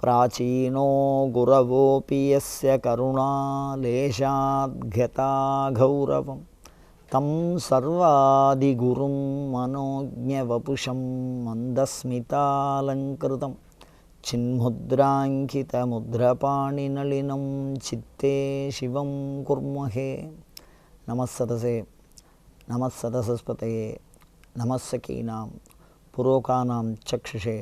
प्राचीनो गुरवोऽपि यस्य तम गौरवं तं सर्वादिगुरुं मनोज्ञवपुषं मन्दस्मितालङ्कृतं। चिन्मुद्राङ्कितमुद्रपाणिनलिनं चित्ते शिवं कुर्महे नमस्सदसे नमस्सदसस्पतये नमस्सखीनां पुरोकानां चक्षुषे।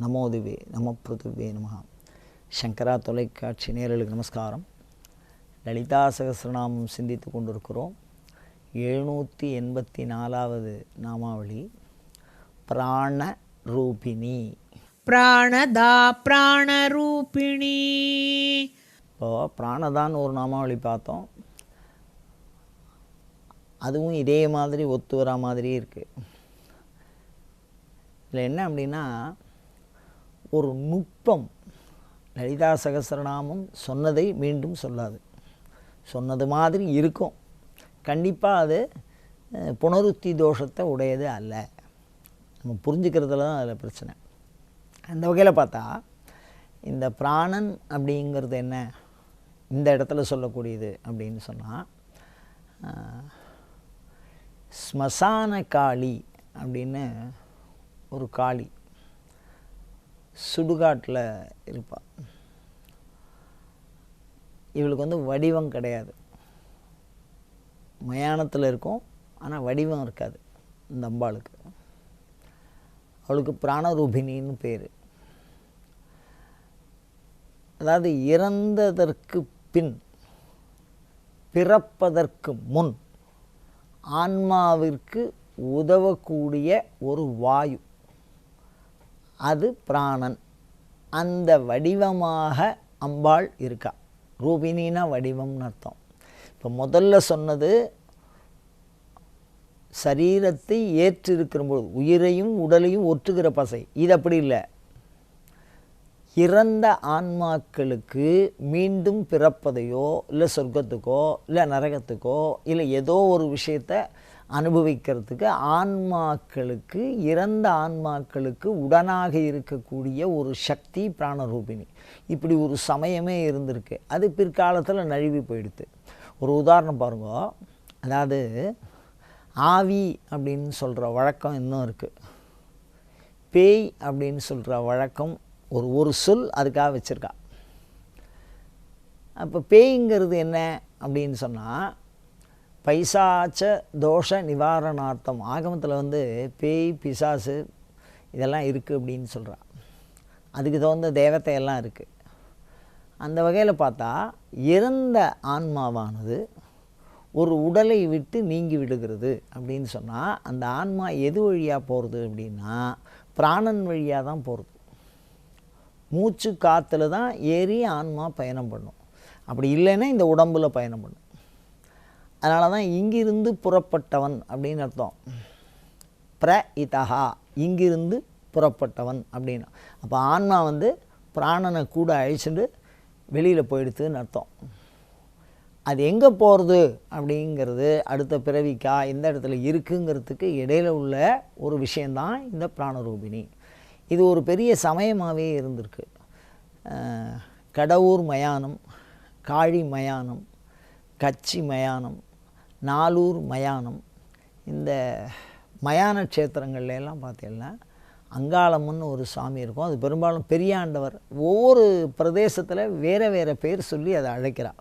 நமோதுவே நம பிருதுவே நமகா சங்கரா தொலைக்காட்சி நேரலுக்கு நமஸ்காரம். லலிதா சகசிரநாமம் சிந்தித்து கொண்டிருக்கிறோம். எழுநூற்றி எண்பத்தி நாலாவது நாமாவளி. பிராண ரூபிணி. பிராணதா பிராண ரூபிணி. இப்போது பிராணதான்னு ஒரு நாமாவளி பார்த்தோம். அதுவும் இதே மாதிரி ஒத்து வரா மாதிரியே இருக்குது இதில் என்ன அப்படின்னா ஒரு நுட்பம். லலிதா சகசரநாமம் சொன்னதை மீண்டும் சொல்லாது. சொன்னது மாதிரி இருக்கும். கண்டிப்பாக அது புனருத்தி தோஷத்தை உடையது அல்ல. நம்ம புரிஞ்சுக்கிறதுல தான் அதில் பிரச்சனை. அந்த வகையில் பார்த்தா இந்த பிராணன் அப்படிங்கிறது என்ன? இந்த இடத்துல சொல்லக்கூடியது அப்படின்னு சொன்னால் ஸ்மசான காளி அப்படின்னு ஒரு காளி. சுடுகாட்டில் இருப்பாள். இவளுக்கு வந்து வடிவம் கிடையாது. மயானத்தில் இருக்கும் ஆனால் வடிவம் இருக்காது இந்த அம்பாளுக்கு. அவளுக்கு பிராணரூபிணின்னு பேர். அதாவது இறந்ததற்கு பின் பிறப்பதற்கு முன் ஆன்மாவிற்கு உதவக்கூடிய ஒரு வாயு. அது பிராணன். அந்த வடிவமாக அம்பாள் இருக்கா. ரூபினினா வடிவம்னு அர்த்தம். இப்போ முதல்ல சொன்னது சரீரத்தை ஏற்றிருக்கிறபோது உயிரையும் உடலையும் ஒற்றுகிற பசை. இது அப்படி இல்லை. இறந்த ஆன்மாக்களுக்கு மீண்டும் பிறப்பதையோ இல்லை சொர்க்கத்துக்கோ இல்லை நரகத்துக்கோ இல்லை ஏதோ ஒரு விஷயத்தை அனுபவிக்கிறதுக்கு ஆன்மாக்களுக்கு இறந்த ஆன்மாக்களுக்கு உடனாக இருக்கக்கூடிய ஒரு சக்தி பிராணரூபிணி. இப்படி ஒரு சமயமே இருந்திருக்கு. அது பிற்காலத்தில் நழுவி போயிடுது. ஒரு உதாரணம் பாருங்க. அதாவது ஆவி அப்படின்னு சொல்கிற வழக்கம் இன்னும் இருக்குது பேய் அப்படின்னு சொல்கிற வழக்கம் ஒரு ஒரு சொல் அதுக்காக வச்சுருக்கா. அப்போ பேய்ங்கிறது என்ன அப்படின்னு சொன்னால் பைசாச்ச தோஷ நிவாரணார்த்தம். ஆகமத்தில் வந்து பேய் பிசாசு இதெல்லாம் இருக்குது அப்படின்னு சொல்கிறா அதுக்கு தகுந்த தேவத்தையெல்லாம் இருக்குது அந்த வகையில் பார்த்தா இறந்த ஆன்மாவானது ஒரு உடலை விட்டு நீங்கி விடுகிறது அப்படின்னு சொன்னால் அந்த ஆன்மா எது வழியாக போகிறது அப்படின்னா பிராணன் வழியாக தான் போகிறது மூச்சு காற்றுல தான் ஏறி ஆன்மா பயணம் பண்ணும். அப்படி இல்லைன்னா இந்த உடம்பில் பயணம் பண்ணும். அதனால தான் இங்கிருந்து புறப்பட்டவன் அப்படின்னு அர்த்தம். பிர இதஹா இங்கிருந்து புறப்பட்டவன் அப்படின்னு. அப்போ ஆன்மா வந்து பிராணனை கூட அழிச்சுட்டு வெளியில் போயிடுதுன்னு அர்த்தம். அது எங்கே போகிறது அப்படிங்கிறது அடுத்த பிறவிக்கா எந்த இடத்துல இருக்குங்கிறதுக்கு இடையில உள்ள ஒரு விஷயந்தான் இந்த பிராணரூபிணி. இது ஒரு பெரிய சமயமாகவே இருந்திருக்கு. கடவுர் மயானம் காழி மயானம் கச்சி மயானம் நாலூர் மயானம். இந்த மயான க்ஷேத்திரங்கள்ல எல்லாம் பார்த்தீங்கன்னா அங்காளம்னு ஒரு சாமி இருக்கும். அது பெரும்பாலும் பெரியாண்டவர் ஒவ்வொரு பிரதேசத்தில் வேறு வேறு பேர் சொல்லி அதை அழைக்கிறார்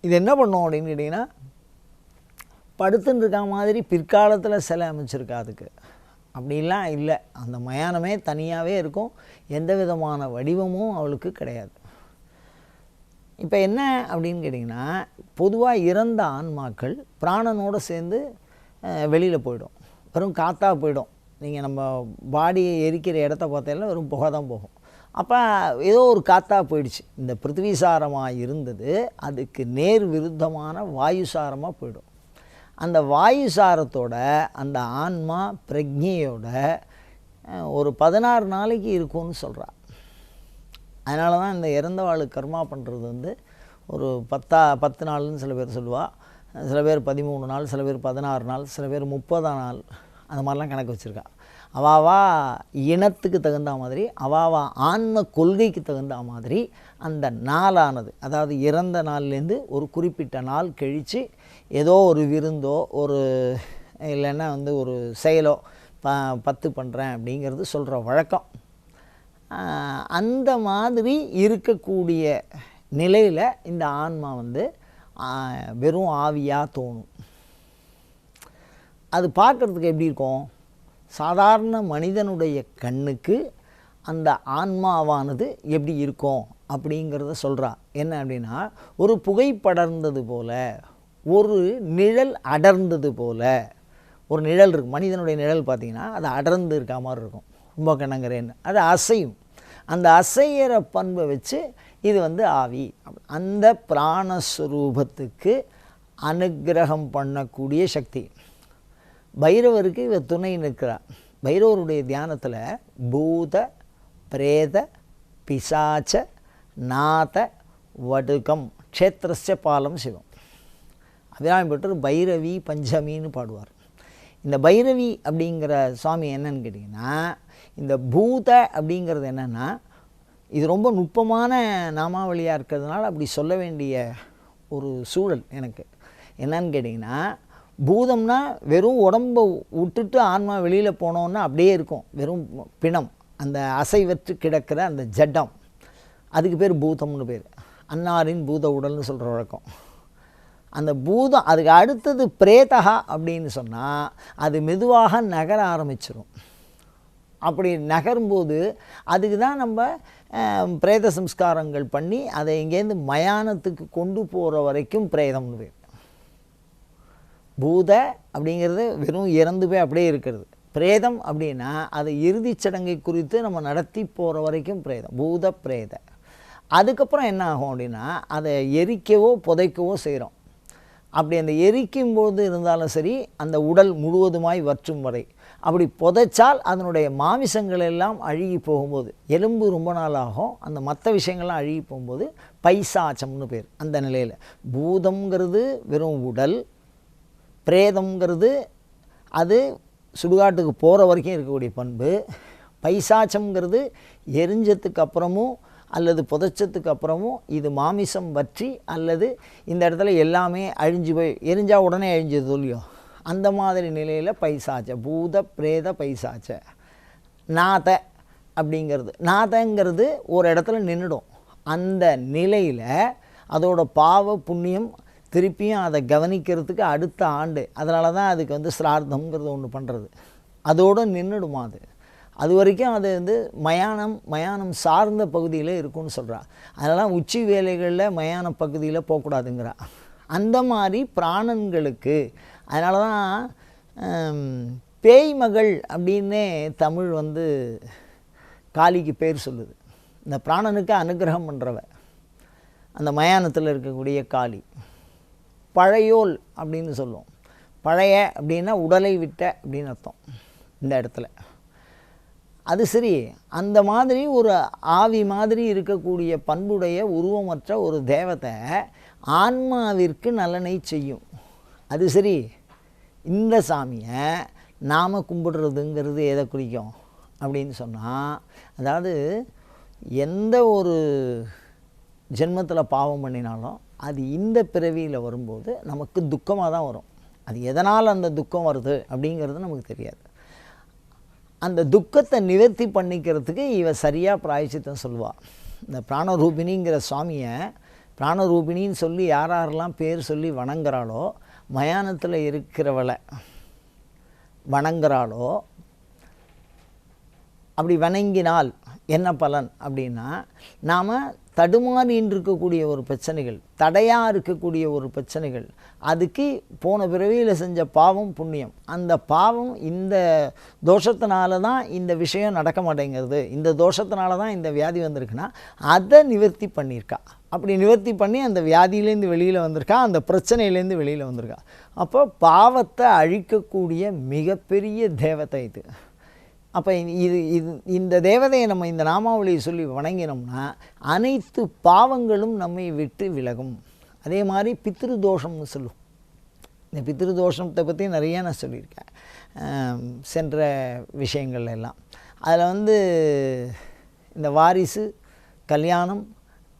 இது என்ன பண்ணோம் அப்படின்னு கேட்டிங்கன்னா படுத்துன்னு இருக்க மாதிரி பிற்காலத்தில் சிலை அமைச்சிருக்கா அதுக்கு. அப்படிலாம் இல்லை. அந்த மயானமே தனியாகவே இருக்கும். எந்த விதமான வடிவமும் அவளுக்கு கிடையாது. இப்போ என்ன அப்படின்னு கேட்டிங்கன்னா பொதுவாக இறந்த ஆன்மாக்கள் பிராணனோடு சேர்ந்து வெளியில் போயிடும். வெறும் காற்றாக போயிடும். நீங்கள் நம்ம பாடியை எரிக்கிற இடத்த பார்த்தாலும் வெறும் புகை தான் போகும். அப்போ ஏதோ ஒரு காற்றாக போயிடுச்சு. இந்த பிருத்திவிசாரமாக இருந்தது அதுக்கு நேர் விருத்தமான வாயுசாரமாக போயிடும். அந்த வாயுசாரத்தோட அந்த ஆன்மா பிரக்ஞையோட ஒரு பதினாறு நாளைக்கு இருக்கும்னு சொல்கிறா அதனால தான் இந்த இறந்தவாளுக்கு கர்மா பண்ணுறது வந்து ஒரு பத்தா பத்து நாள்னு சில பேர் சொல்லுவாள் சில பேர் பதிமூணு நாள் சில பேர் பதினாறு நாள் சில பேர் முப்பதாம் நாள் அந்த மாதிரிலாம் கணக்கு வச்சுருக்கா. அவாவா இனத்துக்கு தகுந்த மாதிரி அவாவா ஆன்ம கொள்கைக்கு தகுந்த மாதிரி அந்த நாளானது. அதாவது இறந்த நாள்லேருந்து ஒரு குறிப்பிட்ட நாள் கழித்து ஏதோ ஒரு விருந்தோ ஒரு இல்லைன்னா வந்து ஒரு செயலோ ப பத்து பண்ணுறேன் அப்படிங்கிறது சொல்கிற வழக்கம். அந்த மாதிரி இருக்கக்கூடிய நிலையில் இந்த ஆன்மா வந்து வெறும் ஆவியாக தோணும். அது பார்க்குறதுக்கு எப்படி இருக்கும்? சாதாரண மனிதனுடைய கண்ணுக்கு அந்த ஆன்மாவானது எப்படி இருக்கும் அப்படிங்கிறத சொல்கிறா என்ன அப்படின்னா ஒரு புகை படர்ந்தது ஒரு நிழல் அடர்ந்தது போல் ஒரு நிழல் இருக்கும் மனிதனுடைய நிழல் பார்த்திங்கன்னா அது அடர்ந்து இருக்க மாதிரி இருக்கும். கும்பகணங்கிறேன்னு அது அசையும். அந்த அசையிற பண்பை வச்சு இது வந்து ஆவி. அந்த பிராணஸ்வரூபத்துக்கு அனுக்கிரகம் பண்ணக்கூடிய சக்தி. பைரவருக்கு இவ துணை நிற்கிறார் பைரவருடைய தியானத்தில் பூத பிரேத பிசாச்ச நாத வடுகம் க்ஷேத்திரஸ்ய பாலம் சிவம். அபிராமி பெற்றோர் பைரவி பஞ்சமின்னு பாடுவார். இந்த பைரவி அப்படிங்கிற சுவாமி என்னன்னு கேட்டிங்கன்னா இந்த பூத அப்படிங்கிறது என்னென்னா இது ரொம்ப நுட்பமான நாமாவளியாக இருக்கிறதுனால அப்படி சொல்ல வேண்டிய ஒரு சூழல் எனக்கு. என்னன்னு கேட்டிங்கன்னா பூதம்னா வெறும் உடம்பை விட்டுட்டு ஆன்மா வெளியில் போனோன்னா அப்படியே இருக்கும். வெறும் பிணம் அந்த அசைவற்று கிடக்கிற அந்த ஜட்டம் அதுக்கு பேர் பூதம்னு பேர். அன்னாரின் பூத உடல்னு சொல்கிற வழக்கம். அந்த பூதம் அதுக்கு அடுத்தது பிரேதகா அப்படின்னு சொன்னால் அது மெதுவாக நகர ஆரம்பிச்சிடும் அப்படி நகரும்போது அதுக்கு தான் நம்ம பிரேத சம்ஸ்காரங்கள் பண்ணி அதை இங்கேருந்து மயானத்துக்கு கொண்டு போகிற வரைக்கும் பிரேதம்னு பேர். பூத அப்படிங்கிறது வெறும் இறந்து போய் அப்படியே இருக்கிறது. பிரேதம் அப்படின்னா அதை இறுதிச் சடங்கை குறித்து நம்ம நடத்தி போகிற வரைக்கும் பிரேதம். பூத பிரேத. அதுக்கப்புறம் என்ன ஆகும் அப்படின்னா அதை எரிக்கவோ புதைக்கவோ செய்கிறோம் அப்படி அந்த எரிக்கும் போது இருந்தாலும் சரி அந்த உடல் முழுவதுமாய் வற்றும் வரை. அப்படி புதைச்சால் அதனுடைய மாமிசங்கள் எல்லாம் அழுகி போகும்போது எலும்பு ரொம்ப நாள் ஆகும் அந்த மற்ற விஷயங்கள்லாம் அழுகி போகும்போது பைசாச்சம்னு பேர் அந்த நிலையில். பூதம்ங்கிறது வெறும் உடல் பிரேதம்ங்கிறது அது சுடுகாட்டுக்கு போகிற வரைக்கும் இருக்கக்கூடிய பண்பு பைசாச்சம்ங்கிறது எரிஞ்சதுக்கு அப்புறமும் அல்லது புதைச்சதுக்கு அப்புறமும் இது மாமிசம் வற்றி அல்லது இந்த இடத்துல எல்லாமே அழிஞ்சு போய் எரிஞ்சால் உடனே அழிஞ்சது இல்லையோ? அந்த மாதிரி நிலையில் பைசாச்ச பூத பிரேத பைசாச்ச நாத அப்படிங்கிறது. நாதங்கிறது ஒரு இடத்துல நின்றுடும் அந்த நிலையில் அதோட பாவ புண்ணியம் திருப்பியும் அதை கவனிக்கிறதுக்கு அடுத்த ஆண்டு. அதனால தான் அதுக்கு வந்து சிரார்த்தங்கிறது ஒன்று பண்ணுறது அதோடு நின்றுடுமா அது? அது வரைக்கும் அது வந்து மயானம் மயானம் சார்ந்த பகுதியில் இருக்கும்னு சொல்கிறா அதனால் உச்சி வேலைகளில் மயான பகுதியில் போகக்கூடாதுங்கிறா அந்த மாதிரி பிராணன்களுக்கு அதனால தான் பேய் மகள் அப்படின்னே தமிழ் வந்து காளிக்கு பேர் சொல்லுது. இந்த பிராணனுக்கு அனுகிரகம் பண்ணுறவ அந்த மயானத்தில் இருக்கக்கூடிய காளி. பழையோல் அப்படின்னு சொல்லுவோம். பழைய அப்படின்னா உடலை விட்ட அப்படின்னு அர்த்தம். இந்த இடத்துல. அது சரி அந்த மாதிரி ஒரு ஆவி மாதிரி இருக்கக்கூடிய பண்புடைய உருவமற்ற ஒரு தேவத்தை ஆன்மாவிற்கு நலனை செய்யும். அது சரி இந்த சாமியை நாம் கும்பிடுறதுங்கிறது எதை குறிக்கும்? அப்படின்னு சொன்னால் அதாவது எந்த ஒரு ஜென்மத்தில் பாவம் பண்ணினாலும் அது இந்த பிறவியில் வரும்போது நமக்கு துக்கமாக தான் வரும். அது எதனால் அந்த துக்கம் வருது அப்படிங்கிறது நமக்கு தெரியாது. அந்த துக்கத்தை நிவர்த்தி பண்ணிக்கிறதுக்கு இவ சரியாக பிராயச்சித்தம் சொல்லுவாள் இந்த பிராணரூபிணிங்கிற சுவாமியை பிராணரூபிணின்னு சொல்லி யார் யாரெல்லாம் பேர் சொல்லி வணங்குறாளோ மயானத்தில் இருக்கிறவளை வணங்குறாளோ அப்படி வணங்கினால் என்ன பலன் அப்படின்னா நாம் தடுமாறின்னு இருக்கக்கூடிய ஒரு பிரச்சனைகள் தடையாக இருக்கக்கூடிய ஒரு பிரச்சனைகள் அதுக்கு போன பிறவியில் செஞ்ச பாவம் புண்ணியம். அந்த பாவம் இந்த தோஷத்தினால தான் இந்த விஷயம் நடக்க மாட்டேங்கிறது. இந்த தோஷத்தினால தான் இந்த வியாதி வந்திருக்குன்னா அதை நிவர்த்தி பண்ணியிருக்கா. அப்படி நிவர்த்தி பண்ணி அந்த வியாதியிலேருந்து வெளியில் வந்திருக்கா அந்த பிரச்சனையிலேருந்து வெளியில் வந்திருக்கா. அப்போ பாவத்தை அழிக்கக்கூடிய மிகப்பெரிய தேவதை இது. அப்போ இது இது இந்த தேவதையை நம்ம இந்த நாமாவளியை சொல்லி வணங்கினோம்னா அனைத்து பாவங்களும் நம்மை விட்டு விலகும். அதே மாதிரி பித்ரு தோஷம்னு சொல்லும் இந்த பித்ரு தோஷத்தை பற்றி நிறைய நான் சொல்லியிருக்கேன். சென்ற விஷயங்கள் எல்லாம். அதில் வந்து இந்த வாரிசு கல்யாணம்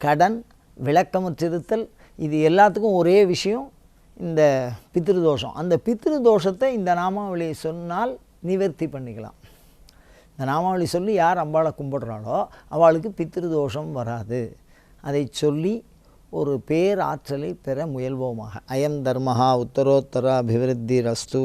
கடன் விளக்கமற்றிருத்தல் இது எல்லாத்துக்கும் ஒரே விஷயம் இந்த பித்ரு தோஷம் அந்த பித்ரு தோஷத்தை இந்த நாமாவளியை சொன்னால் நிவர்த்தி பண்ணிக்கலாம். இந்த நாமாவளி சொல்லி யார் அம்பாளை கும்பிடுறாளோ அவளுக்கு பித்திருதோஷம் வராது. அதை சொல்லி ஒரு பேராற்றலை பெற முயல்வோமாக. அயம் தர்மஹா உத்தரோத்தர அபிவிருத்தி ரஸ்து